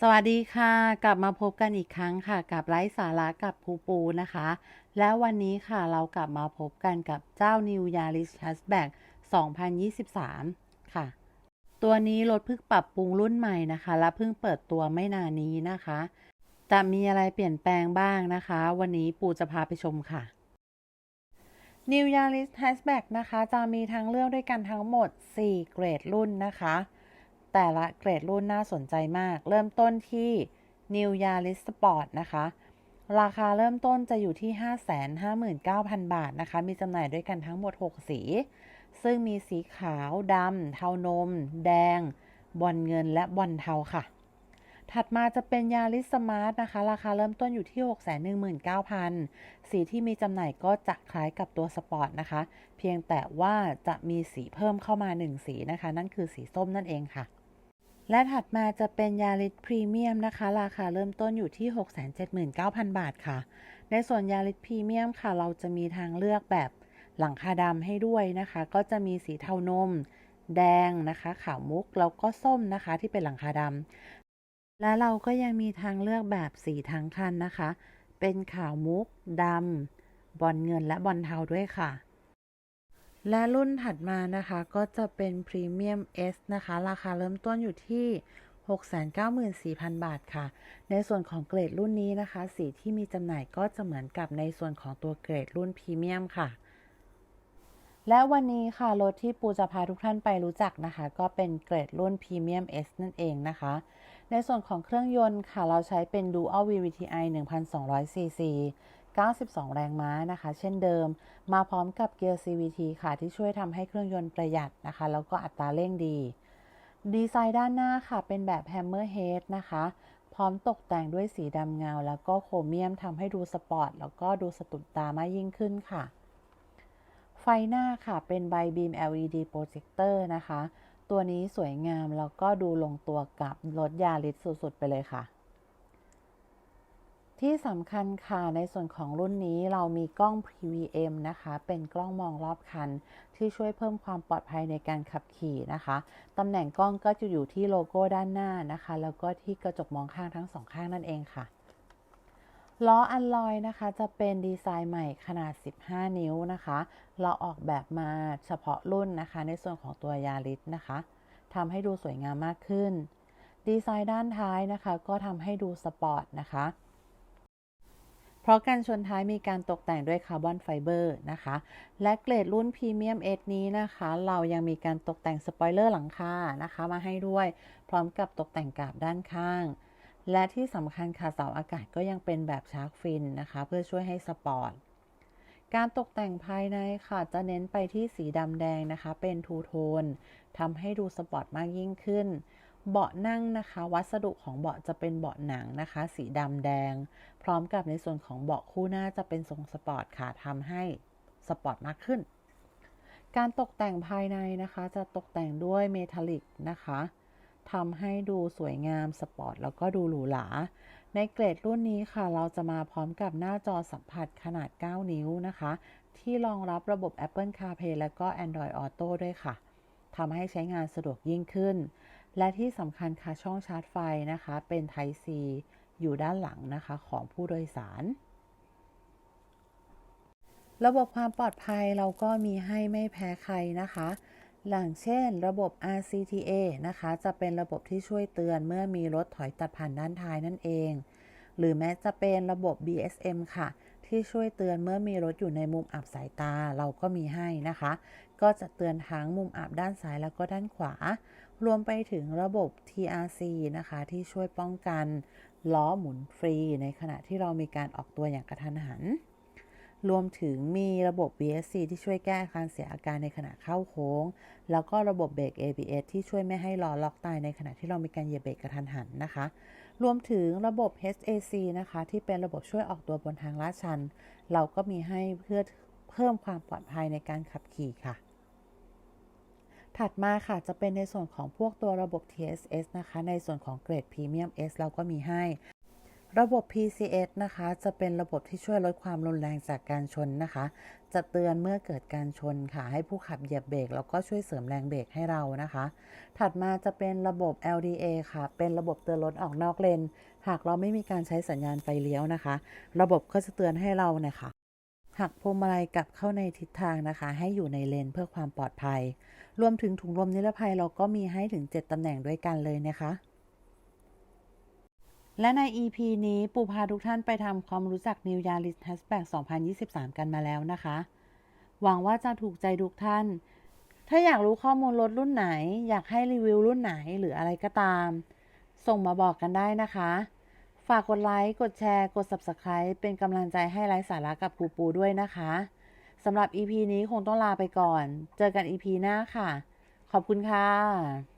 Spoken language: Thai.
สวัสดีค่ะ กลับมาพบกันอีกครั้งค่ะ กับไลฟ์สาระกับภูปูนะคะ และวันนี้ค่ะเรากลับมาพบกันกับเจ้า New Yaris Hatchback 2023 ค่ะ ตัวนี้รถเพิ่งปรับปรุงรุ่นใหม่นะคะ และเพิ่งเปิดตัวไม่นานนี้นะคะ จะมีอะไรเปลี่ยนแปลงบ้างนะคะ วันนี้ปูจะพาไปชมค่ะ New Yaris Hatchback นะคะ จะมีทั้งเลือกด้วยกันทั้งหมด 4 เกรดรุ่นนะคะ แต่ละเกรดรุ่นน่าสนใจมาก เริ่มต้นที่ New Yaris Sport นะคะ ราคาเริ่มต้นจะอยู่ที่ 559,000 บาทนะคะ มีจำหน่ายด้วยกันทั้งหมด 6 สี ซึ่งมีสีขาวดำเทานม แดง บอลเงินและบอลเทาค่ะ ถัดมาจะเป็น Yaris Smart นะคะ ราคาเริ่มต้นอยู่ที่ 619,000 สีที่มีจำหน่ายก็จะคล้ายกับตัวสปอร์ตนะคะ เพียงแต่ว่าจะมีสีเพิ่มเข้ามา 1 สีนะคะ นั่นคือสีส้มนั่นเองค่ะ และถัดมาจะเป็น Yaris Premium นะคะ ราคาเริ่มต้นอยู่ที่ 679,000 บาทค่ะ ในส่วน Yaris Premium ค่ะ เราจะมีทางเลือกแบบหลังคาดำให้ด้วยนะคะ ก็จะมีสีเทานม แดงนะคะ ขาวมุก แล้วก็ส้มนะคะที่เป็นหลังคาดำและเราก็ยังมีทางเลือกแบบสีทั้งคันนะคะ เป็นขาวมุกดำบอลเงินและบอลเทาด้วยค่ะ และรุ่นถัดมานะคะก็จะเป็น Premium S นะคะ ราคาเริ่มต้นอยู่ที่ 694,000 บาทค่ะ ในส่วนของเกรดรุ่นนี้นะคะ สีที่มีจำหน่ายก็จะเหมือนกับในส่วนของตัวเกรดรุ่นพรีเมียมค่ะ และวันนี้ค่ะ รถที่ปูจะพาทุกท่านไปรู้จักนะคะ ก็เป็นเกรดรุ่น Premium S นั่นเองนะคะ ในส่วนของเครื่องยนต์ค่ะ เราใช้เป็น Dual VVTi 1,200 cc 92 แรงม้านะคะ เช่นเดิม มาพร้อมกับเกียร์ CVT ค่ะ ที่ช่วยทำให้เครื่องยนต์ประหยัดนะคะ แล้วก็อัตราเร่งดี ดีไซน์ด้านหน้าค่ะ เป็นแบบ Hammerhead นะคะ พร้อมตกแต่งด้วยสีดำเงา แล้วก็โครเมียมทำให้ดูสปอร์ต แล้วก็ดูสะดุดตามากยิ่งขึ้นค่ะ ไฟหน้าค่ะเป็นไบบีม LED โปรเจคเตอร์นะคะ ตัวนี้สวยงามแล้วก็ดูลงตัวกับรถยาริสสุดๆ ไปเลยค่ะ ที่สำคัญค่ะในส่วนของรุ่นนี้เรามีกล้อง PVM นะคะ เป็นกล้องมองรอบคัน ที่ช่วยเพิ่มความปลอดภัยในการขับขี่นะคะตำแหน่งกล้องก็จะอยู่ที่โลโก้ด้านหน้านะคะ แล้วก็ที่กระจกมองข้างทั้งสองข้างนั่นเองค่ะล้ออัลลอยนะคะจะเป็นดีไซน์ใหม่ขนาด 15 นิ้วนะคะ เราออกแบบมาเฉพาะรุ่นนะคะ ในส่วนของตัวยาริสนะคะทำให้ดูสวยงามมากขึ้น ดีไซน์ด้านท้ายนะคะ ก็ทำให้ดูสปอร์ตนะคะ เพราะการชนท้ายมีการตกแต่งด้วยคาร์บอนไฟเบอร์นะคะ และเกรดรุ่นพรีเมียมเอนี้นะคะ เรายังมีการตกแต่งสปอยเลอร์หลังคานะคะ มาให้ด้วย พร้อมกับตกแต่งกาบด้านข้าง และที่สำคัญค่ะเสาอากาศก็ยังเป็นแบบชาร์กฟินนะคะ เพื่อช่วยให้สปอร์ตการตกแต่งภายในค่ะ จะเน้นไปที่สีดำแดงนะคะ เป็นทูโทนทำให้ดูสปอร์ตมากยิ่งขึ้น เบาะนั่งนะคะ วัสดุของเบาะจะเป็นเบาะหนังนะคะ สีดำแดง พร้อมกับในส่วนของเบาะคู่หน้าจะเป็นทรงสปอร์ตค่ะทำให้สปอร์ตมากขึ้น การตกแต่งภายในนะคะ จะตกแต่งด้วยเมทัลลิกนะคะทำให้ดูสวยงามสปอร์ตแล้วก็ดูหรูหรา ในเกรดรุ่นนี้ค่ะ เราจะมาพร้อมกับหน้าจอสัมผัสขนาด 9 นิ้วนะคะ ที่รองรับระบบ Apple CarPlay และก็ Android Auto ด้วยค่ะทำให้ใช้งานสะดวกยิ่งขึ้น และที่สำคัญค่ะช่องชาร์จไฟนะคะ เป็น Type C อยู่ด้านหลังนะคะของผู้โดยสาร ระบบความปลอดภัยเราก็มีให้ไม่แพ้ใครนะคะ หลังเช่น ระบบ RCTA นะคะ จะเป็นระบบที่ช่วยเตือนเมื่อมีรถถอยตัดผ่านด้านท้ายนั่นเอง หรือแม้จะเป็นระบบ BSM ค่ะ ที่ช่วยเตือนเมื่อมีรถอยู่ในมุมอับสายตาเราก็มีให้นะคะ ก็จะเตือนทั้งมุมอับด้านซ้ายแล้วก็ด้านขวา รวมไปถึงระบบ TRC นะคะ ที่ช่วยป้องกันล้อหมุนฟรี ในขณะที่เรามีการออกตัวอย่างกระทันหัน รวมถึงมีระบบ BSC ที่ช่วยแก้การเสียอาการในขณะเข้าโค้ง แล้วก็ระบบเบรก ABS ที่ช่วยไม่ให้ล้อล็อกตายในขณะที่เรามีการเหยียบเบรกกระทันหันนะคะ รวมถึงระบบ HAC นะคะ ที่เป็นระบบช่วยออกตัวบนทางลาดชัน เราก็มีให้เพื่อเพิ่มความปลอดภัยในการขับขี่ค่ะ ถัดมาค่ะจะเป็นในส่วนของพวกตัวระบบ TSS นะคะ ในส่วนของเกรด Premium S เราก็มีให้ ระบบ PCS นะคะ จะเป็นระบบที่ช่วยลดความรุนแรงจากการชนนะคะ จะเตือนเมื่อเกิดการชนค่ะ ให้ผู้ขับเหยียบเบรกแล้วก็ช่วยเสริมแรงเบรกให้เรานะคะ ถัดมาจะเป็นระบบ LDA ค่ะ เป็นระบบเตือนรถออกนอกเลน หากเราไม่มีการใช้สัญญาณไฟเลี้ยวนะคะ ระบบก็จะเตือนให้เราเนี่ยค่ะ หักพวงมาลัยกลับเข้าในทิศทางนะคะ ให้อยู่ในเลนเพื่อความปลอดภัย รวมถึงถุงลมนิรภัยเราก็มีให้ถึง 7ตำแหน่งด้วยกันเลยนะคะ และใน EP นี้ปูพาทุกท่านไปทำความรู้จัก New Yaris Hatchback 2023 กันมาแล้วนะคะ หวังว่าจะถูกใจทุกท่าน ถ้าอยากรู้ข้อมูลรถรุ่นไหน อยากให้รีวิวรุ่นไหนหรืออะไรก็ตาม ส่งมาบอกกันได้นะคะ ฝากกดไลค์ กดแชร์ กด Subscribe เป็นกำลังใจให้ไลฟ์สาระกับครูปูด้วยนะคะสำหรับ EP นี้คงต้องลาไปก่อน เจอกัน EP หน้าค่ะ ขอบคุณค่ะ